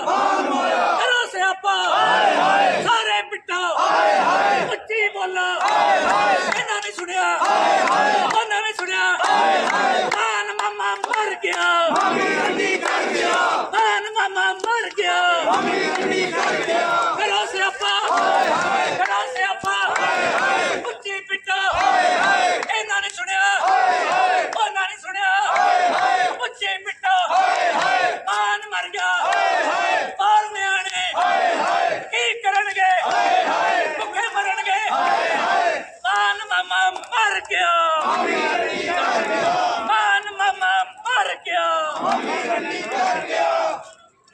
ਕਰੋ ਸਿਆਪਾ। ਹਾਏ ਹਾਏ। ਸਾਰੇ ਪਿੱਟੋ। ਹਾਏ ਹਾਏ। ਉੱਚੀ ਬੋਲੋ। ਹਾਏ ਹਾਏ। ਇਹਨਾਂ ਨੇ ਸੁਣਿਆ। ਹਾਏ ਹਾਏ। ਉਹਨਾਂ ਨੇ ਸੁਣਿਆ। ਹਾਏ ਹਾਏ। ਮਾਨ ਮਾਮਾ ਮਰ ਗਿਆ। ਮਾਮੀ ਰੰਡੀ ਕਰ ਗਿਆ ਮਾਨ ਮਾਮਾ ਮਰ ਗਿਆ। ਮਾਮੀ ਰੰਡੀ ਕਰ ਗਿਆ ਕਰੋ ਸਿਆਪਾ ਹਾਏ ਹਾਏ ਕਰੋ ਸਿਆਪਾ ਹਾਏ ਹਾਏ ਉੱਚੀ ਪਿੱਟੋ ਹਾਏ ਹਾਏ ਇਹਨਾਂ ਨੇ ਸੁਣਿਆ ਹਾਏ ਹਾਏ ਉਹਨਾਂ ਨੇ ਸੁਣਿਆ ਹਾਏ ਹਾਏ ਉੱਚੀ ਪਿੱਟੋ ਹਾਏ ਹਾਏ ਮਾਨ ਮਰ ਗਿਆ ਹਾਏ ਹਾਏ ਬਾਹਰ ਨਿਆਣੇ ਹਾਏ ਹਾਏ ਕੀ ਕਰਨਗੇ ਹਾਏ ਹਾਏ ਭੁੱਖੇ ਮਰਨਗੇ ਹਾਏ ਹਾਏ ਮਾਨ ਮਾਮਾ ਮਰ ਗਿਆ ਮਾਮੀ ਰੰਡੀ ਕਰ ਗਿਆ ਮਾਨ ਮਾਮਾ ਮਰ ਗਿਆ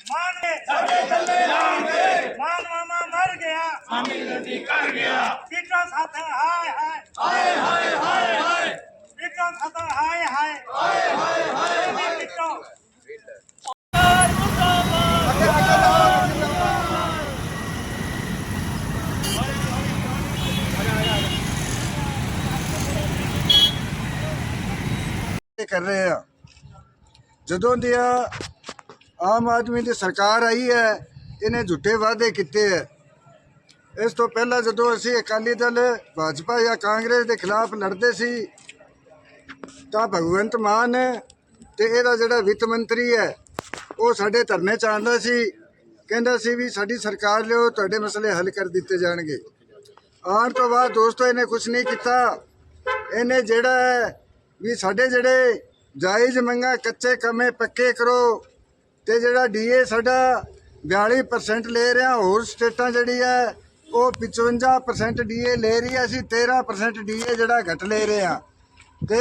ਮਾਨ ਨੇ ਸਾਡੇ ਥੱਲੇ ਲਾਣਗੇ ਮਾਨ ਮਾਮਾ ਮਰ ਗਿਆ ਮਾਮੀ ਰੰਡੀ ਕਰ ਗਿਆ ਪੀਟੋ ਸਾਥ ਹਾਏ ਹਾਏ। ਹਾਏ ਹਾਏ ਹਾਏ ਹਾਏ। ਪੀਟੋ ਸਾਥ ਹਾਏ ਹਾਏ। ਹਾਏ ਹਾਏ ਹਾਏ ਪੀਟੋ ਇਹ ਕਰ ਰਹੇ ਆ। ਜਦੋਂ ਦੀ ਆਮ ਆਦਮੀ ਦੀ ਸਰਕਾਰ ਆਈ ਹੈ ਇਹਨੇ ਝੁੱਟੇ ਵਾਅਦੇ ਕੀਤੇ ਹੈ। ਇਸ ਤੋਂ ਪਹਿਲਾਂ ਜਦੋਂ ਅਸੀਂ ਅਕਾਲੀ ਦਲ, ਭਾਜਪਾ ਜਾਂ ਕਾਂਗਰਸ ਦੇ ਖਿਲਾਫ ਲੜਦੇ ਸੀ, ਤਾਂ ਭਗਵੰਤ ਮਾਨ ਤੇ ਇਹਦਾ ਜਿਹੜਾ ਵਿੱਤ ਮੰਤਰੀ ਹੈ, ਉਹ ਸਾਡੇ ਧਰਨੇ ਚ ਆਉਂਦਾ ਸੀ। ਕਹਿੰਦਾ ਸੀ ਵੀ ਸਾਡੀ ਸਰਕਾਰ ਲਿਓ, ਤੁਹਾਡੇ ਮਸਲੇ ਹੱਲ ਕਰ ਦਿੱਤੇ ਜਾਣਗੇ। ਆਉਣ ਤੋਂ ਬਾਅਦ ਦੋਸਤੋ, ਇਹਨੇ ਕੁਝ ਨਹੀਂ ਕੀਤਾ। ਇਹਨੇ ਜਿਹੜਾ ਹੈ ਵੀ ਸਾਡੇ ਜਿਹੜੇ ਜਾਇਜ਼ ਮੰਗਾ, ਕੱਚੇ ਕਮੇ ਪੱਕੇ ਕਰੋ ਤੇ ਜਿਹੜਾ ਡੀਏ ਸਾਡਾ 42% ਲੈ ਰਿਹਾ, ਹੋਰ ਸਟੇਟਾਂ ਜਿਹੜੀ ਹੈ ਉਹ 55% ਡੀਏ ਲੈ ਰਹੀ ਹੈ, ਅਸੀਂ 13% ਡੀਏ ਜਿਹੜਾ ਘਟ ਲੈ ਰਹੇ ਹਾਂ। ਤੇ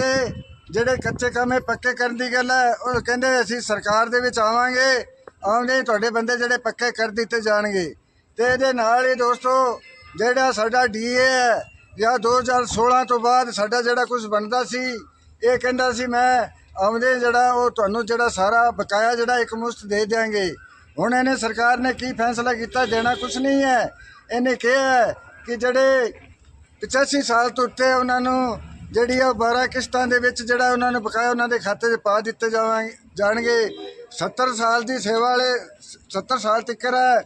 ਜਿਹੜੇ ਕੱਚੇ ਕਾਮੇ ਪੱਕੇ ਕਰਨ ਦੀ ਗੱਲ ਹੈ, ਉਹ ਕਹਿੰਦੇ ਅਸੀਂ ਸਰਕਾਰ ਦੇ ਵਿੱਚ ਆਵਾਂਗੇ, ਆਉਂਦੇ ਹੀ ਤੁਹਾਡੇ ਬੰਦੇ ਜਿਹੜੇ ਪੱਕੇ ਕਰ ਦਿੱਤੇ ਜਾਣਗੇ। ਤੇ ਇਹਦੇ ਨਾਲ ਹੀ ਦੋਸਤੋ, ਜਿਹੜਾ ਸਾਡਾ ਡੀਏ ਹੈ, ਜਾਂ 2016 ਤੋਂ ਬਾਅਦ ਸਾਡਾ ਜਿਹੜਾ ਕੁਝ ਬਣਦਾ ਸੀ, ਇਹ ਕਹਿੰਦਾ ਸੀ ਮੈਂ ਆਉਂਦੇ ਜਿਹੜਾ ਉਹ ਤੁਹਾਨੂੰ ਜਿਹੜਾ ਸਾਰਾ ਬਕਾਇਆ ਜਿਹੜਾ ਇੱਕ ਮੁਸ਼ਤ ਦੇ ਦਿਆਂਗੇ। ਹੁਣ ਇਹਨੇ ਸਰਕਾਰ ਨੇ ਕੀ ਫੈਸਲਾ ਕੀਤਾ ਦੇਣਾ ਕੁਝ ਨਹੀਂ ਹੈ। ਇਹਨੇ ਕਿਹਾ ਹੈ ਕਿ ਜਿਹੜੇ 85 ਸਾਲ ਤੋਂ ਉੱਤੇ ਉਹਨਾਂ ਨੂੰ ਜਿਹੜੀ ਆ 12 ਕਿਸ਼ਤਾਂ ਦੇ ਵਿੱਚ ਜਿਹੜਾ ਉਹਨਾਂ ਨੂੰ ਬਕਾਇਆ ਉਹਨਾਂ ਦੇ ਖਾਤੇ 'ਚ ਪਾ ਦਿੱਤੇ ਜਾਵਾਂਗੇ ਜਾਣਗੇ। 70 ਸਾਲ ਦੀ ਸੇਵਾ ਵਾਲੇ 70 ਸਾਲ ਤੱਕ ਹੈ।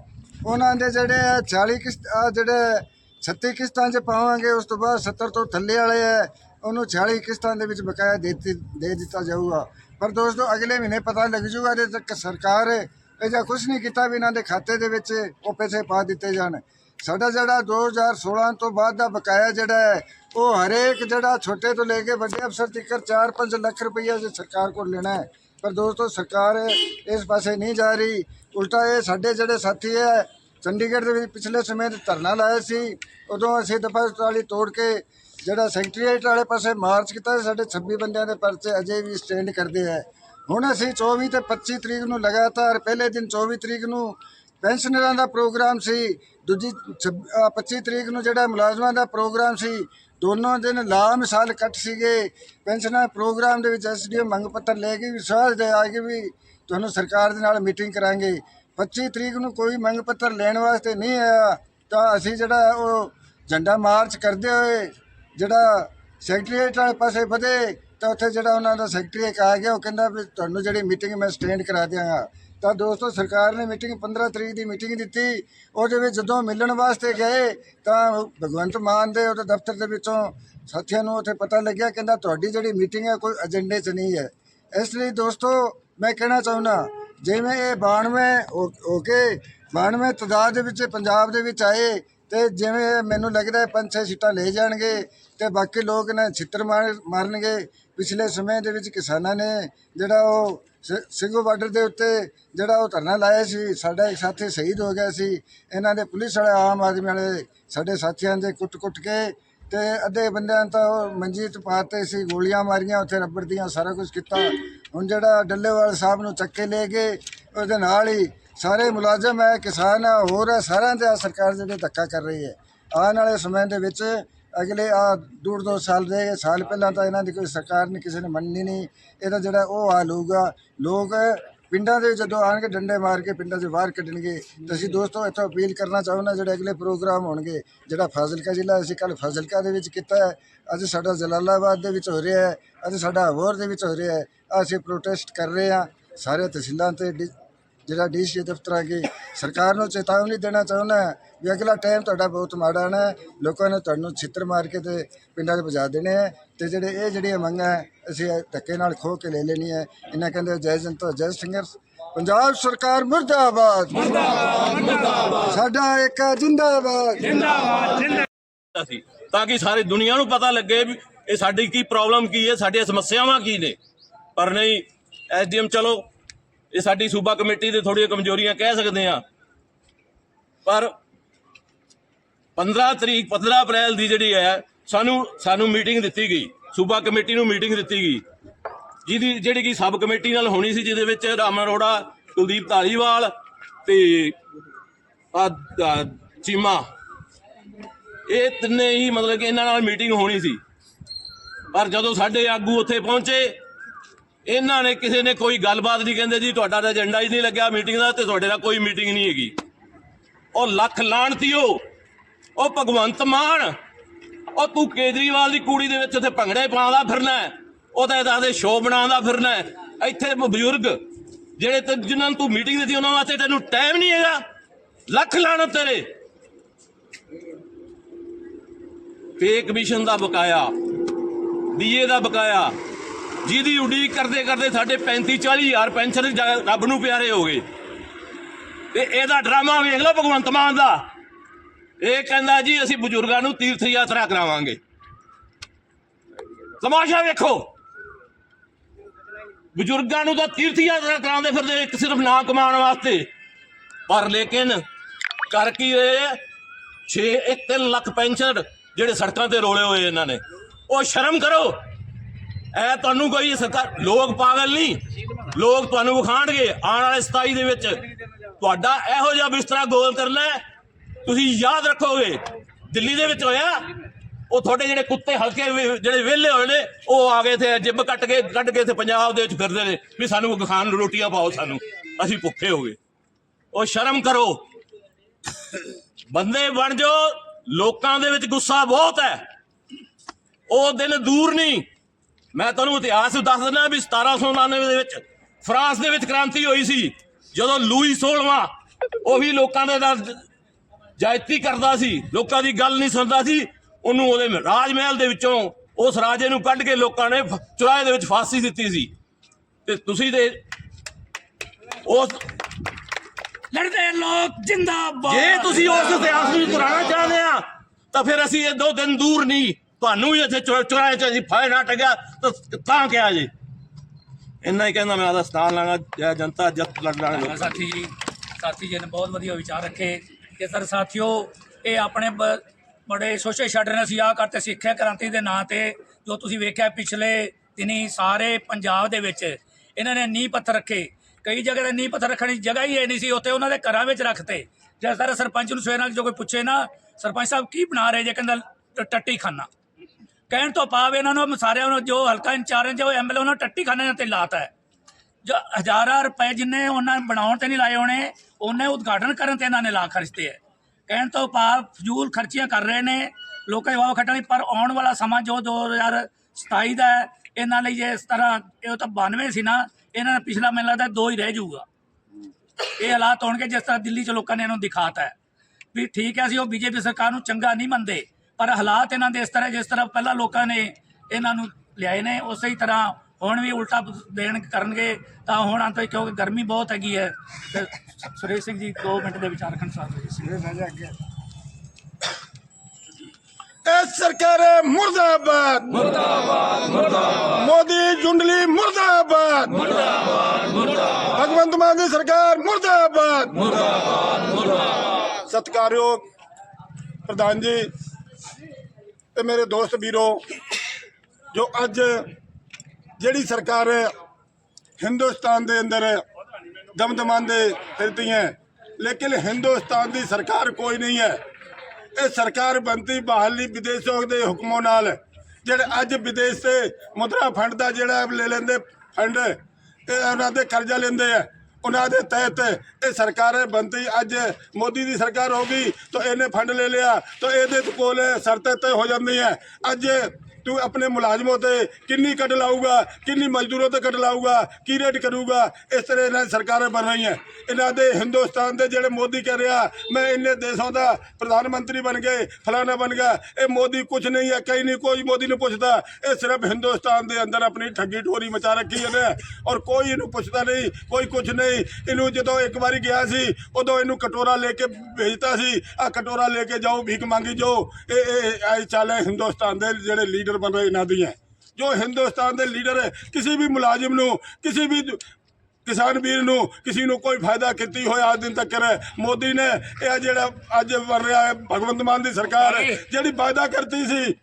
ਉਹਨਾਂ ਦੇ ਜਿਹੜੇ ਆ 40 ਕਿਸ਼ਤ, ਆ ਜਿਹੜੇ 36 ਕਿਸ਼ਤਾਂ 'ਚ ਪਾਵਾਂਗੇ, ਉਸ ਤੋਂ ਬਾਅਦ 70 ਤੋਂ ਥੱਲੇ ਵਾਲੇ ਹੈ, ਉਹਨੂੰ 40 ਕਿਸ਼ਤਾਂ ਦੇ ਵਿੱਚ ਬਕਾਇਆ ਦੇ ਦੇ ਦਿੱਤਾ ਜਾਊਗਾ। ਪਰ ਦੋਸਤੋ, ਅਗਲੇ ਮਹੀਨੇ ਪਤਾ ਲੱਗ ਜੂਗਾ ਜੇ ਤੱਕ ਸਰਕਾਰ ਇਹ ਜਾਂ ਕੁਝ ਨਹੀਂ ਕੀਤਾ ਵੀ ਇਹਨਾਂ ਦੇ ਖਾਤੇ ਦੇ ਵਿੱਚ ਉਹ ਪੈਸੇ ਪਾ ਦਿੱਤੇ ਜਾਣ। ਸਾਡਾ ਜਿਹੜਾ 2016 ਤੋਂ ਬਾਅਦ ਦਾ ਬਕਾਇਆ ਜਿਹੜਾ ਹੈ, ਉਹ ਹਰੇਕ ਜਿਹੜਾ ਛੋਟੇ ਤੋਂ ਲੈ ਕੇ ਵੱਡੇ ਅਫਸਰ ਤੱਕ 4-5 ਲੱਖ ਰੁਪਈਆ ਜੇ ਸਰਕਾਰ ਕੋਲ ਲੈਣਾ ਹੈ। ਪਰ ਦੋਸਤੋ, ਸਰਕਾਰ ਇਸ ਪਾਸੇ ਨਹੀਂ ਜਾ ਰਹੀ। ਉਲਟਾ ਇਹ ਸਾਡੇ ਜਿਹੜੇ ਸਾਥੀ ਹੈ, ਚੰਡੀਗੜ੍ਹ ਦੇ ਵਿੱਚ ਪਿਛਲੇ ਸਮੇਂ ਤੇ ਧਰਨਾ ਲਾਇਆ ਸੀ। ਉਦੋਂ ਅਸੀਂ ਦਫਾ 44 ਤੋੜ ਕੇ ਜਿਹੜਾ ਸੈਕਟਰੀਏਟ ਵਾਲੇ ਪਾਸੇ ਮਾਰਚ ਕੀਤਾ ਸਾਡੇ 26 ਬੰਦਿਆਂ ਦੇ ਪਰਚੇ ਅਜੇ ਵੀ ਸਟੈਂਡ ਕਰਦੇ ਹੈ। ਹੁਣ ਅਸੀਂ 24 ਤੇ 25 ਤਰੀਕ ਨੂੰ ਲਗਾਤਾਰ ਪਹਿਲੇ ਦਿਨ 24 ਤਰੀਕ ਨੂੰ ਪੈਨਸ਼ਨਰਾਂ ਦਾ ਪ੍ਰੋਗਰਾਮ ਸੀ ਦੂਜੀ ਛੱਬ- ਅ, 25 ਤਰੀਕ ਨੂੰ ਜਿਹੜਾ ਮੁਲਾਜ਼ਮਾਂ ਦਾ ਪ੍ਰੋਗਰਾਮ ਸੀ ਦੋਨੋਂ ਦਿਨ ਲਾ ਮਿਸਾਲ ਕੱਟ ਸੀਗੇ। ਪੈਨਸ਼ਨਾਂ ਪ੍ਰੋਗਰਾਮ ਦੇ ਵਿੱਚ ਐਸਡੀਓ ਮੰਗ ਪੱਤਰ ਲੈ ਕੇ ਵਿਸ਼ਵਾਸ ਦੇ ਆ ਕੇ ਵੀ ਤੁਹਾਨੂੰ ਸਰਕਾਰ ਦੇ ਨਾਲ ਮੀਟਿੰਗ ਕਰਾਂਗੇ। 25 ਤਰੀਕ ਨੂੰ ਕੋਈ ਮੰਗ ਪੱਤਰ ਲੈਣ ਵਾਸਤੇ ਨਹੀਂ ਆਇਆ ਤਾਂ ਅਸੀਂ ਜਿਹੜਾ ਉਹ ਝੰਡਾ ਮਾਰਚ ਕਰਦੇ ਹੋਏ ਜਿਹੜਾ ਸੈਕਟਰੀਏਟ ਵਾਲੇ ਪਾਸੇ ਵਧੇ ਤਾਂ ਉੱਥੇ ਜਿਹੜਾ ਉਹਨਾਂ ਦਾ ਸੈਕਟਰੀ ਇੱਕ ਆ ਗਿਆ, ਉਹ ਕਹਿੰਦਾ ਵੀ ਤੁਹਾਨੂੰ ਜਿਹੜੀ ਮੀਟਿੰਗ ਮੈਂ ਸਟੈਂਡ ਕਰਾ ਦਿਆਂਗਾ। ਤਾਂ ਦੋਸਤੋ, ਸਰਕਾਰ ਨੇ ਮੀਟਿੰਗ 15 ਤਰੀਕ ਦੀ ਮੀਟਿੰਗ ਦਿੱਤੀ। ਉਹਦੇ ਵਿੱਚ ਜਦੋਂ ਮਿਲਣ ਵਾਸਤੇ ਗਏ, ਤਾਂ ਭਗਵੰਤ ਮਾਨ ਦੇ ਉਹਦੇ ਦਫ਼ਤਰ ਦੇ ਵਿੱਚੋਂ ਸਾਥੀਆਂ ਨੂੰ ਉੱਥੇ ਪਤਾ ਲੱਗਿਆ, ਕਹਿੰਦਾ ਤੁਹਾਡੀ ਜਿਹੜੀ ਮੀਟਿੰਗ ਹੈ, ਕੋਈ ਏਜੰਡੇ 'ਚ ਨਹੀਂ ਹੈ। ਇਸ ਲਈ ਦੋਸਤੋ, ਮੈਂ ਕਹਿਣਾ ਚਾਹੁੰਦਾ, ਜਿਵੇਂ ਇਹ 92 ਹੋ ਹੋ ਕੇ 92 ਤਦਾਦ ਦੇ ਵਿੱਚ ਪੰਜਾਬ ਦੇ ਵਿੱਚ ਆਏ, ਤੇ ਜਿਵੇਂ ਮੈਨੂੰ ਲੱਗਦਾ ਪੰਜ ਛੇ ਸੀਟਾਂ ਲੈ ਜਾਣਗੇ, ਤੇ ਬਾਕੀ ਲੋਕ ਨੇ ਛਿੱਤਰ ਮਾਰ, ਮਾਰਨਗੇ ਪਿਛਲੇ ਸਮੇਂ ਦੇ ਵਿੱਚ ਕਿਸਾਨਾਂ ਨੇ ਜਿਹੜਾ ਉਹ ਸ- ਸਿੰਘੂ ਬਾਰਡਰ ਦੇ ਉੱਤੇ ਜਿਹੜਾ ਉਹ ਧਰਨਾ ਲਾਇਆ ਸੀ, ਸਾਡਾ ਇੱਕ ਸਾਥੀ ਸ਼ਹੀਦ ਹੋ ਗਿਆ ਸੀ, ਇਹਨਾਂ ਦੇ ਪੁਲਿਸ ਵਾਲੇ, ਆਮ ਆਦਮੀ ਵਾਲੇ ਸਾਡੇ ਸਾਥੀਆਂ ਦੇ ਕੁੱਟ-ਕੁੱਟ ਕੇ ਤੇ ਅੱਧੇ ਬੰਦਿਆਂ ਤਾਂ ਉਹ ਮੰਜੀ 'ਚ ਪਾਤੇ ਸੀ ਗੋਲੀਆਂ ਮਾਰੀਆਂ, ਉੱਥੇ ਰੱਬੜ ਦੀਆਂ ਸਾਰਾ ਕੁਝ ਕੀਤਾ। ਹੁਣ ਜਿਹੜਾ ਡੱਲੇਵਾਲ ਸਾਹਿਬ ਨੂੰ ਚੱਕੇ ਲੈ ਗਏ, ਉਹਦੇ ਨਾਲ ਹੀ ਸਾਰੇ ਮੁਲਾਜ਼ਮ ਹੈ, ਕਿਸਾਨ ਹੈ, ਹੋਰ ਹੈ, ਸਾਰਿਆਂ ਤੇ ਆਹ ਸਰਕਾਰ ਜਿਹੜੇ ਧੱਕਾ ਕਰ ਰਹੀ ਹੈ। ਆਉਣ ਵਾਲੇ ਸਮੇਂ ਦੇ ਵਿੱਚ ਅਗਲੇ ਆ ਡੂਢ ਦੋ ਸਾਲ ਦੇ ਸਾਲ ਪਹਿਲਾਂ ਤਾਂ ਇਹਨਾਂ ਦੀ ਕੋਈ ਸਰਕਾਰ ਨੇ ਕਿਸੇ ਨੇ ਮੰਨੀ ਨਹੀਂ। ਇਹਦਾ ਜਿਹੜਾ ਉਹ ਹਾਲ ਹੋਊਗਾ, ਲੋਕ ਪਿੰਡਾਂ ਦੇ ਜਦੋਂ ਆਣਗੇ ਡੰਡੇ ਮਾਰ ਕੇ ਪਿੰਡਾਂ 'ਚ ਬਾਹਰ ਕੱਢਣਗੇ। ਤਾਂ ਅਸੀਂ ਦੋਸਤੋ ਇੱਥੋਂ ਅਪੀਲ ਕਰਨਾ ਚਾਹੁੰਦਾ ਜਿਹੜੇ ਅਗਲੇ ਪ੍ਰੋਗਰਾਮ ਹੋਣਗੇ, ਜਿਹੜਾ ਫਾਜ਼ਿਲਕਾ ਜ਼ਿਲ੍ਹਾ ਅਸੀਂ ਕੱਲ ਫਾਜ਼ਿਲਕਾ ਦੇ ਵਿੱਚ ਕੀਤਾ ਹੈ, ਅੱਜ ਸਾਡਾ ਜਲਾਲਾਬਾਦ ਦੇ ਵਿੱਚ ਹੋ ਰਿਹਾ ਹੈ, ਅੱਜ ਸਾਡਾ ਅਬੋਹਰ ਦੇ ਵਿੱਚ ਹੋ ਰਿਹਾ ਹੈ, ਅਸੀਂ ਪ੍ਰੋਟੈਸਟ ਕਰ ਰਹੇ ਹਾਂ। ਸਾਰੇ ਤਹਿਸੀਲਾਂ ਤੇ ਡਿ- ਜਿਹੜਾ ਡੀਸੀ ਦਫ਼ਤਰ ਆ ਕੇ ਸਰਕਾਰ ਨੂੰ ਚੇਤਾਵਨੀ ਦੇਣਾ ਚਾਹੁੰਦਾ ਵੀ ਅਗਲਾ ਟਾਈਮ ਤੁਹਾਡਾ ਬਹੁਤ ਮਾੜਾ ਆਉਣਾ ਲੋਕਾਂ ਨੇ ਤੁਹਾਨੂੰ ਛਿੱਤਰ ਮਾਰ ਕੇ ਤੇ ਪਿੰਡਾਂ 'ਚ ਵਜਾ ਦੇਣੇ ਹੈ ਤੇ ਜਿਹੜੇ ਇਹ ਜਿਹੜੀਆਂ ਮੰਗਾਂ ਅਸੀਂ ਧੱਕੇ ਨਾਲ ਖੋ ਕੇ ਲੈ ਲੈਣੀ ਹੈ। ਇਹਨਾਂ ਕਹਿੰਦੇ ਜੈ ਜਨਤਾ, ਜੈ ਸਿੰਗਰਸ ਪੰਜਾਬ ਸਰਕਾਰ ਮੁਰਦਾਬਾਦ। ਮੁਰਦਾਬਾਦ ਸਾਡਾ ਇੱਕ ਜਿੰਦਾਬਾਦ। ਸੀ ਤਾਂ ਕਿ ਸਾਰੀ ਦੁਨੀਆ ਨੂੰ ਪਤਾ ਲੱਗੇ ਵੀ ਇਹ ਸਾਡੀ ਕੀ ਪ੍ਰੋਬਲਮ ਕੀ ਹੈ, ਸਾਡੀਆਂ ਸਮੱਸਿਆਵਾਂ ਕੀ ਨੇ। ਪਰ ਨਹੀਂ, ਐਸਡੀਐਮ ਚਲੋ ਇਹ ਸਾਡੀ ਸੂਬਾ ਕਮੇਟੀ ਦੇ ਥੋੜੀਆਂ ਕਮਜ਼ੋਰੀਆਂ ਕਹਿ ਸਕਦੇ ਆ ਪਰ 15 ਤਰੀਕ 15 ਅਪ੍ਰੈਲ ਦੀ ਜਿਹੜੀ ਹੈ, ਸਾਨੂੰ ਸਾਨੂੰ ਮੀਟਿੰਗ ਦਿੱਤੀ ਗਈ। ਸੂਬਾ ਕਮੇਟੀ ਨੂੰ ਮੀਟਿੰਗ ਦਿੱਤੀ ਗਈ। ਜਿਹਦੀ, ਜਿਹੜੀ ਕਿ ਸਬ ਕਮੇਟੀ ਨਾਲ ਹੋਣੀ ਸੀ, ਜਿਹਦੇ ਵਿੱਚ ਰਾਮ ਅਰੋੜਾ, ਕੁਲਦੀਪ ਧਾਲੀਵਾਲ ਤੇ ਆ ਚੀਮਾ। ਇਹ ਤਿੰਨੇ ਹੀ ਮਤਲਬ ਕਿ ਇਹਨਾਂ ਨਾਲ ਮੀਟਿੰਗ ਹੋਣੀ ਸੀ। ਪਰ ਜਦੋਂ ਸਾਡੇ ਆਗੂ ਉੱਥੇ ਪਹੁੰਚੇ ਇਹਨਾਂ ਨੇ ਕਿਸੇ ਨੇ ਕੋਈ ਗੱਲਬਾਤ ਨਹੀਂ ਕਹਿੰਦੇ ਜੀ, ਤੁਹਾਡਾ ਤਾਂ ਏਜੰਡਾ ਹੀ ਨਹੀਂ ਲੱਗਿਆ ਮੀਟਿੰਗ ਦਾ ਤੇ ਤੁਹਾਡੇ ਨਾਲ ਕੋਈ ਮੀਟਿੰਗ ਨਹੀਂ ਹੈਗੀ। ਉਹ ਲੱਖ ਲਾਣਤੀਓ, ਉਹ ਭਗਵੰਤ ਮਾਨ, ਉਹ ਤੂੰ ਕੇਜਰੀਵਾਲ ਦੀ ਕੁੜੀ ਦੇ ਵਿੱਚ ਉੱਥੇ ਭੰਗੜੇ ਪਾਉਂਦਾ ਫਿਰਨਾ ਉਹ ਤਾਂ ਇਹਦਾ ਦੇ ਸ਼ੋਅ ਬਣਾਉਂਦਾ ਫਿਰਨਾ ਇੱਥੇ ਬਜ਼ੁਰਗ ਜਿਹੜੇ ਤੇ ਜਿਨ੍ਹਾਂ ਨੂੰ ਤੂੰ ਮੀਟਿੰਗ ਦਿੱਤੀ, ਉਹਨਾਂ ਵਾਸਤੇ ਤੈਨੂੰ ਟਾਈਮ ਨਹੀਂ ਹੈਗਾ। ਲੱਖ ਲਾਣਤ ਤੇਰੇ। ਪੇ ਕਮਿਸ਼ਨ ਦਾ ਬਕਾਇਆ ਡੀਏ ਦਾ ਬਕਾਇਆ ਜਿਹਦੀ ਉਡੀਕ ਕਰਦੇ ਕਰਦੇ ਸਾਡੇ 35 40 ਹਜ਼ਾਰ ਪੈਨਸ਼ਨ ਰੱਬ ਨੂੰ ਪਿਆਰੇ ਹੋ ਗਏ। ਤੇ ਇਹਦਾ ਡਰਾਮਾ ਵੇਖ ਲਓ ਭਗਵੰਤ ਮਾਨ ਦਾ। ਇਹ ਕਹਿੰਦਾ ਜੀ, ਅਸੀਂ ਬਜ਼ੁਰਗਾਂ ਨੂੰ ਤੀਰਥ ਯਾਤਰਾ ਕਰਾਵਾਂਗੇ। ਤਮਾਸ਼ਾ ਵੇਖੋ। ਬਜ਼ੁਰਗਾਂ ਨੂੰ ਤਾਂ ਤੀਰਥ ਯਾਤਰਾ ਕਰਾਉਂਦੇ ਫਿਰਦੇ ਇੱਕ ਸਿਰਫ ਨਾਂ ਕਮਾਉਣ ਵਾਸਤੇ। ਪਰ ਲੇਕਿਨ ਕਰ ਕੀ ਰਹੇ 6 ਇੱਕ, ਤਿੰਨ ਲੱਖ ਪੈਨਸ਼ਨ ਜਿਹੜੇ ਸੜਕਾਂ ਤੇ ਰੋਲੇ ਹੋਏ ਇਹਨਾਂ ਨੇ। ਉਹ ਸ਼ਰਮ ਕਰੋ। ਐ ਤੁਹਾਨੂੰ ਕੋਈ ਸਰਕਾਰ, ਲੋਕ ਪਾਗਲ ਨਹੀਂ। ਲੋਕ ਤੁਹਾਨੂੰ ਵਿਖਾਣਗੇ ਆਉਣ ਵਾਲੇ 27 ਦੇ ਵਿੱਚ। ਤੁਹਾਡਾ ਇਹੋ ਜਿਹਾ ਬਿਸਤਰਾ ਗੋਲ ਕਰਨਾ ਤੁਸੀਂ ਯਾਦ ਰੱਖੋਗੇ, ਦਿੱਲੀ ਦੇ ਵਿੱਚ ਹੋਇਆ, ਉਹ ਤੁਹਾਡੇ ਜਿਹੜੇ ਕੁੱਤੇ ਹਲਕੇ ਜਿਹੜੇ ਵਿਹਲੇ ਹੋਏ ਨੇ, ਉਹ ਆ ਗਏ ਤੇ ਜਿੱਬ ਕੱਟ ਕੇ, ਕੱਢ ਕੇ ਤੇ ਪੰਜਾਬ ਦੇ ਵਿੱਚ ਫਿਰਦੇ ਨੇ, ਵੀ ਸਾਨੂੰ ਖਾਣ ਨੂੰ ਰੋਟੀਆਂ ਪਾਓ ਸਾਨੂੰ। ਅਸੀਂ ਭੁੱਖੇ ਹੋ ਗਏ। ਉਹ ਸ਼ਰਮ ਕਰੋ। ਬੰਦੇ ਬਣ ਜਾਓ, ਲੋਕਾਂ ਦੇ ਵਿੱਚ ਗੁੱਸਾ ਬਹੁਤ ਹੈ। ਉਹ ਦਿਨ ਦੂਰ ਨਹੀਂ। ਮੈਂ ਤੁਹਾਨੂੰ ਇਤਿਹਾਸ ਦੱਸ ਦਿੰਦਾ ਵੀ 1799 ਦੇ ਵਿੱਚ ਫਰਾਂਸ ਦੇ ਵਿੱਚ ਕ੍ਰਾਂਤੀ ਹੋਈ ਸੀ। ਜਦੋਂ ਲੂਈ 16ਵਾਂ ਉਹ ਵੀ ਲੋਕਾਂ ਦੇ ਨਾਲ ਜਾਇਤੀ ਕਰਦਾ ਸੀ ਲੋਕਾਂ ਦੀ ਗੱਲ ਨਹੀਂ ਸੁਣਦਾ ਸੀ ਉਹਨੂੰ ਉਹਦੇ ਰਾਜ ਮਹਿਲ ਦੇ ਵਿੱਚੋਂ ਉਸ ਰਾਜੇ ਨੂੰ ਕੱਢ ਕੇ ਲੋਕਾਂ ਨੇ ਚੁਰਾਹੇ ਦੇ ਵਿੱਚ ਫਾਂਸੀ ਦਿੱਤੀ ਸੀ। ਤੇ ਤੁਸੀਂ ਤੇ ਉਸ ਲੜਦੇ ਲੋਕ ਜਿੰਦਾਬਾਦ। ਜੇ ਤੁਸੀਂ ਉਸ ਇਤਿਹਾਸ ਨੂੰ ਦੁਹਰਾਉਣਾ ਚਾਹੁੰਦੇ ਆ ਤਾਂ ਫਿਰ ਅਸੀਂ ਇਹ ਦੋ ਦਿਨ ਦੂਰ ਨਹੀਂ ਤੁਹਾਨੂੰ ਵੀ ਇੱਥੇ ਚੁਰਾ- ਚ ਅਸੀਂ ਫਾਇਰ ਨਾ ਟਗਿਆ ਤਾਂ ਕਿਹਾ ਜੀ? ਇੰਨਾ ਹੀ ਕਹਿੰਦਾ ਮੈਂ ਆਦਾ ਸਥਾਨ ਲਾਂਗਾ ਜੈ ਜਨਤਾ ਜਤ ਲੜਨਾ ਧੰਨਵਾਦ ਸਾਥੀ ਜੀ ਸਾਥੀ ਜੀ ਨੇ ਬਹੁਤ ਵਧੀਆ ਵਿਚਾਰ ਰੱਖੇ। ਕਿ ਸਰ ਸਾਥੀਓ, ਇਹ ਆਪਣੇ ਬ- ਬੜੇ ਸੋਚੇ ਛੱਡ ਰਹੇ ਸੀ ਆਹ ਕਰਤੇ ਸਿੱਖਿਆ ਕ੍ਰਾਂਤੀ ਦੇ ਨਾਂ ਤੇ, ਜੋ ਤੁਸੀਂ ਵੇਖਿਆ ਪਿਛਲੇ ਦਿਨੀ ਸਾਰੇ ਪੰਜਾਬ ਦੇ ਵਿੱਚ, ਇਹਨਾਂ ਨੇ ਨੀਂਹ ਪੱਥਰ ਰੱਖੇ। ਕਈ ਜਗ੍ਹਾ ਤੇ ਨੀਂਹ ਪੱਥਰ ਰੱਖਣ ਦੀ ਜਗ੍ਹਾ ਹੀ ਇਹ ਨਹੀਂ ਸੀ, ਉੱਥੇ ਉਹਨਾਂ ਦੇ ਘਰਾਂ ਵਿੱਚ ਰੱਖਤੇ। ਜੇ ਸਰ ਸਰਪੰਚ ਨੂੰ ਸਵੇਰ ਨਾਲ ਜੋ ਕੋਈ ਪੁੱਛੇ ਨਾ, ਸਰਪੰਚ ਸਾਹਿਬ ਕੀ ਬਣਾ ਰਹੇ ਜੇ ਕਹਿੰਦਾ ਟ- ਟੱਟੀ ਖਾਨਾ? ਕਹਿਣ ਤੋਂ ਭਾਵ ਇਹਨਾਂ ਨੂੰ ਸਾਰਿਆਂ ਨੂੰ ਜੋ ਹਲਕਾ ਇੰਚਾਰਜ ਜੋ ਐਮਐਲਏ ਉਹਨਾਂ ਨੂੰ ਟੱਟੀ ਖਾਨੇ ਤੇ ਲਾਤਾ ਹੈ। ਜੋ ਹਜ਼ਾਰਾਂ ਰੁਪਏ ਜਿੰਨੇ ਉਹਨਾਂ ਬਣਾਉਣ ਤੇ ਨਹੀਂ ਲਾਏ ਹੋਣੇ, ਉਹਨੇ ਉਦਘਾਟਨ ਕਰਨ ਤੇ ਇਹਨਾਂ ਨੇ ਲਾ ਖਰਚਤੇ ਹੈ। ਕਹਿਣ ਤੋਂ ਭਾਵ ਫਜ਼ੂਲ ਖਰਚੀਆਂ ਕਰ ਰਹੇ ਨੇ, ਲੋਕਾਂ ਦੀ ਵਾਹ ਖੱਟਣ ਲਈ ਪਰ ਆਉਣ ਵਾਲਾ ਸਮਾਂ ਜੋ 2027 ਦਾ ਹੈ, ਇਹਨਾਂ ਲਈ ਜੇ ਇਸ ਤਰ੍ਹਾਂ ਇਹ ਤਾਂ 92 ਸੀ ਨਾ, ਇਹਨਾਂ ਦਾ ਪਿਛਲਾ ਮੈਨੂੰ ਲੱਗਦਾ ਦੋ ਹੀ ਰਹਿ ਜਾਊਗਾ। ਇਹ ਹਾਲਾਤ ਹੋਣਗੇ ਜਿਸ ਤਰ੍ਹਾਂ ਦਿੱਲੀ 'ਚ ਲੋਕਾਂ ਨੇ ਇਹਨੂੰ ਦਿਖਾਤਾ ਹੈ। ਵੀ ਠੀਕ ਹੈ ਅਸੀਂ ਉਹ ਬੀਜੇਪੀ ਸਰਕਾਰ ਨੂੰ ਚੰਗਾ ਨਹੀਂ ਮੰਨਦੇ ਪਰ ਹਾਲਾਤ ਇਹਨਾਂ ਦੇ ਇਸ ਤਰ੍ਹਾਂ ਜਿਸ ਤਰ੍ਹਾਂ ਪਹਿਲਾਂ ਲੋਕਾਂ ਨੇ ਇਹਨਾਂ ਨੂੰ ਲਿਆਏ ਨੇ ਉਸੇ ਹੀ ਤਰ੍ਹਾਂ ਹੁਣ ਵੀ ਉਲਟਾ ਦੇਣ ਕਰਨਗੇ ਤਾਂ ਹੁਣ ਅੰਤ ਕਿਉਂਕਿ ਗਰਮੀ ਬਹੁਤ ਹੈਗੀ ਹੈ ਤੇ ਸੁਰੇਸ਼ ਸਿੰਘ ਜੀ 2 ਮਿੰਟ ਦੇ ਵਿਚਾਰ ਰੱਖਣ ਸਾਹਿਬ ਇਹ ਸਰਕਾਰ ਮੁਰਦਾਬਾਦ। ਮੁਰਦਾਬਾਦ ਮੁਰਦਾਬਾਦ। ਮੋਦੀ ਜੁੰਡਲੀ ਮੁਰਦਾਬਾਦ। ਮੁਰਦਾਬਾਦ ਮੁਰਦਾਬਾਦ। ਭਗਵੰਤ ਮਾਨ ਦੀ ਸਰਕਾਰ ਮੁਰਦਾਬਾਦ। ਮੁਰਦਾਬਾਦ ਮੁਰਦਾਬਾਦ। ਸਤਿਕਾਰਯੋਗ ਪ੍ਰਧਾਨ ਜੀ ਤੇ ਮੇਰੇ ਦੋਸਤ ਵੀਰੋ, ਜੋ ਅੱਜ ਜਿਹੜੀ ਸਰਕਾਰ ਹਿੰਦੁਸਤਾਨ ਦੇ ਅੰਦਰ ਦਮਦਮਾਉਂਦੇ ਫਿਰਦੀ ਹੈ, ਲੇਕਿਨ ਹਿੰਦੁਸਤਾਨ ਦੀ ਸਰਕਾਰ ਕੋਈ ਨਹੀਂ ਹੈ। ਇਹ ਸਰਕਾਰ ਬੰਦੀ ਬਹਾਲੀ ਵਿਦੇਸ਼ੋਂ ਦੇ ਹੁਕਮਾਂ ਨਾਲ। ਜਿਹੜੇ ਅੱਜ ਵਿਦੇਸ਼ ਤੇ ਮੁਦਰਾ ਫੰਡ ਦਾ ਜਿਹੜਾ ਲੈ ਲੈਂਦੇ ਫੰਡ, ਇਹ ਉਹਨਾਂ ਦੇ ਕਰਜ਼ਾ ਲੈਂਦੇ ਆ। ਉਹਨਾਂ ਦੇ ਤਹਿਤ ਇਹ ਸਰਕਾਰ ਬੰਦੀ ਅੱਜ ਮੋਦੀ ਦੀ ਸਰਕਾਰ ਹੋ ਗਈ, ਤਾਂ ਇਹਨੇ ਫੰਡ ਲੈ ਲਿਆ, ਤਾਂ ਇਹਦੇ ਕੋਲ ਸ਼ਰਤਾਂ 'ਤੇ ਹੋ ਜਾਂਦੀ ਹੈ। ਅੱਜ ਤੂੰ ਆਪਣੇ ਮੁਲਾਜ਼ਮੋਂ ਤੇ ਕਿੰਨੀ ਕੱਟ ਲਾਊਗਾ, ਕਿੰਨੀ ਮਜ਼ਦੂਰੋਂ ਤੇ ਕੱਟ ਲਾਊਗਾ, ਕੀ ਰੇਟ ਕਰੂਗਾ? ਇਸ ਤਰ੍ਹਾਂ ਇਹਨਾਂ ਸਰਕਾਰਾਂ ਬਣ ਰਹੀਆਂ। ਇਹਨਾਂ ਦੇ ਹਿੰਦੁਸਤਾਨ ਦੇ ਜਿਹੜੇ ਮੋਦੀ ਕਹਿ ਰਿਹਾ, ਮੈਂ ਇੰਨੇ ਦੇਸ਼ਾਂ ਦਾ ਪ੍ਰਧਾਨ ਮੰਤਰੀ ਬਣ ਗਏ ਫਲਾਣਾ ਬਣ ਗਿਆ। ਇਹ ਮੋਦੀ ਕੁਝ ਨਹੀਂ ਹੈ ਕਈ ਨਹੀਂ, ਕੋਈ ਮੋਦੀ ਨੂੰ ਪੁੱਛਦਾ। ਇਹ ਸਿਰਫ ਹਿੰਦੁਸਤਾਨ ਦੇ ਅੰਦਰ ਆਪਣੀ ਠੱਗੀ ਠੋਰੀ ਮਚਾ ਰੱਖੀ ਇਹਨੇ ਔਰ ਕੋਈ ਇਹਨੂੰ ਪੁੱਛਦਾ ਨਹੀਂ, ਕੋਈ ਕੁਝ ਨਹੀਂ। ਇਹਨੂੰ ਜਦੋਂ ਇੱਕ ਵਾਰੀ ਗਿਆ ਸੀ, ਉਦੋਂ ਇਹਨੂੰ ਕਟੋਰਾ ਲੈ ਕੇ ਭੇਜਤਾ ਸੀ। ਆ ਕਟੋਰਾ ਲੈ ਕੇ ਜਾਓ, ਭੀਖ ਮੰਗੀ ਜਾਓ। ਇਹ ਇਹ ਇਹ ਚੱਲ ਹੈ ਹਿੰਦੁਸਤਾਨ ਦੇ ਜਿਹੜੇ ਲੀਡਰ ਬਣ ਰਹੇ ਇਹਨਾਂ ਦੀਆਂ ਜੋ ਹਿੰਦੁਸਤਾਨ ਦੇ ਲੀਡਰ ਹੈ ਕਿਸੇ ਵੀ ਮੁਲਾਜ਼ਮ ਨੂੰ ਕਿਸੇ ਵੀ ਕਿਸਾਨ ਵੀਰ ਨੂੰ ਕਿਸੇ ਨੂੰ ਕੋਈ ਫਾਇਦਾ ਕੀਤੀ ਹੋਇਆ ਅੱਜ ਦਿਨ ਤੱਕ ਹੈ। ਮੋਦੀ ਨੇ ਇਹ ਜਿਹੜਾ ਅੱਜ ਬਣ ਰਿਹਾ ਹੈ ਭਗਵੰਤ ਮਾਨ ਦੀ ਸਰਕਾਰ ਜਿਹੜੀ ਵਾਅਦਾ ਕਰਤੀ ਸੀ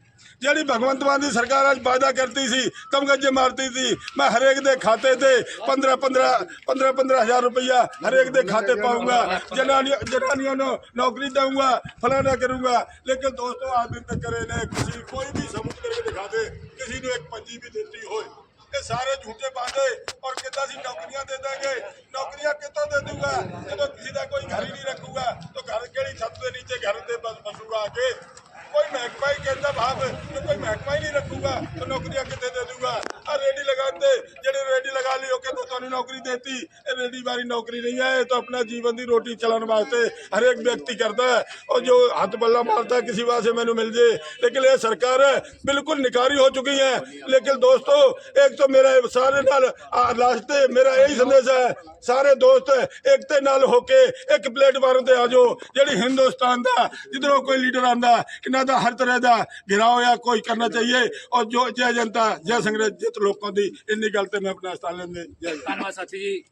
ਜਿਹੜੀ ਭਗਵੰਤ ਮਾਨ ਦੀ ਸਰਕਾਰ ਅੱਜ ਵਾਅਦਾ ਕਰਤੀ ਸੀ, ਕਮਗੱਜੇ ਮਾਰਤੀ ਸੀ, ਮੈਂ ਹਰੇਕ ਦੇ ਖਾਤੇ ਤੇ 15 15 15 15 ਹਜ਼ਾਰ ਰੁਪਇਆ ਹਰੇਕ ਦੇ ਖਾਤੇ ਪਾਉਂਗਾ ਜਨਾਨੀਆਂ ਜਨਾਨੀਆਂ ਨੂੰ ਨੌਕਰੀ ਦਊਂਗਾ, ਫਲਾਣਾ ਕਰੂੰਗਾ। ਲੇਕਿਨ ਦੋਸਤੋ ਅੱਜ ਦਿਨ ਤੱਕ ਕਰੇ ਨੇ ਕਿਸੇ ਕੋਈ ਵੀ ਸਬੂਤ ਕਰਕੇ ਦਿਖਾ ਦੇ, ਕਿਸੇ ਨੂੰ ਇੱਕ ਪੰਜੀ ਵੀ ਦਿੱਤੀ ਹੋਏ। ਇਹ ਸਾਰੇ ਝੂਠੇ ਬਾਂਦੇ ਔਰ ਕਿੱਦਾਂ ਅਸੀਂ ਨੌਕਰੀਆਂ ਦੇ ਦਾਂਗੇ? ਨੌਕਰੀਆਂ ਕਿੱਥੋਂ ਦੇ ਦੂੰਗਾ ਜਦੋਂ ਕਿਸੇ ਦਾ ਕੋਈ ਘਰ ਹੀ ਨਹੀਂ ਰੱਖੂਗਾ, ਤਾਂ ਘਰ ਕਿਹੜੀ ਛੱਤ ਦੇ ਨੀਚੇ ਘਰ ਦੇ ਬਸ ਬਸੂਗਾ ਆ ਕੇ ਕੋਈ ਮਹਿਕਮਾ ਹੀ ਕਹਿੰਦਾ ਭਾਵ ਕਿ ਕੋਈ ਮਹਿਕਮਾ ਹੀ ਤਾਂ ਨੌਕਰੀਆਂ ਕਿੱਥੇ ਦੇ ਦੂੰਗਾ ਆ ਰੇਡੀ ਲਗਾਉਂਦੇ ਜਿਹੜੇ ਰੇਡੀ ਲਗਾ ਲਈ ਉਹ ਕਹਿੰਦੇ ਤੁਹਾਨੂੰ ਨੌਕਰੀ ਦੇਤੀ ਇਹ ਨੌਕਰੀ ਨਹੀਂ ਹੈ ਇਹ ਤਾਂ ਆਪਣਾ ਜੀਵਨ ਦੀ ਰੋਟੀ ਚਲਾਉਣ ਵਾਸਤੇ ਹਰੇਕ ਵਿਅਕਤੀ ਕਰਦਾ ਹੈ। ਔਰ ਜੋ ਹੱਥ ਬੱਲਾ ਮਾਰਦਾ ਕਿਸੇ ਵਾਸਤੇ ਮੈਨੂੰ ਮਿਲ ਜੇ ਲੇਕਿਨ ਇਹ ਸਰਕਾਰ ਹੈ, ਬਿਲਕੁਲ ਨਿਕਾਰੀ ਹੋ ਚੁੱਕੀ ਹੈ। ਲੇਕਿਨ ਦੋਸਤੋ ਇੱਕ ਤਾਂ ਮੇਰਾ ਇਹ ਸਾਰੇ ਨਾਲ ਲਾਸਟ ਤੇ ਮੇਰਾ ਇਹੀ ਸਾਰੇ ਦੋਸਤ ਇੱਕ ਨਾਲ ਹੋ ਕੇ ਇੱਕ ਪਲੇਟਫਾਰਮ ਤੇ ਆ ਜਾਓ ਜਿਹੜੀ ਹਿੰਦੁਸਤਾਨ ਦਾ ਜਿੱਧਰੋਂ ਕੋਈ ਲੀਡਰ ਆਂਦਾ ਇਹਨਾਂ ਦਾ ਹਰ ਤਰ੍ਹਾਂ ਦਾ ਘਿਰਾਓ ਜਾਂ ਕੋਈ ਕਰਨਾ ਚਾਹੀਏ ਔਰ ਜੋ ਜੈ ਜਨਤਾ ਜੈ ਸੰਗਤ ਜਿਤ ਲੋਕਾਂ ਦੀ ਇੰਨੀ ਗੱਲ ਤੇ ਮੈਂ ਆਪਣਾ ਸਥਾਨ ਲੈਂਦੇ ਜੈ ਜੈ। ਧੰਨਵਾਦ ਸਾਥੀ ਜੀ।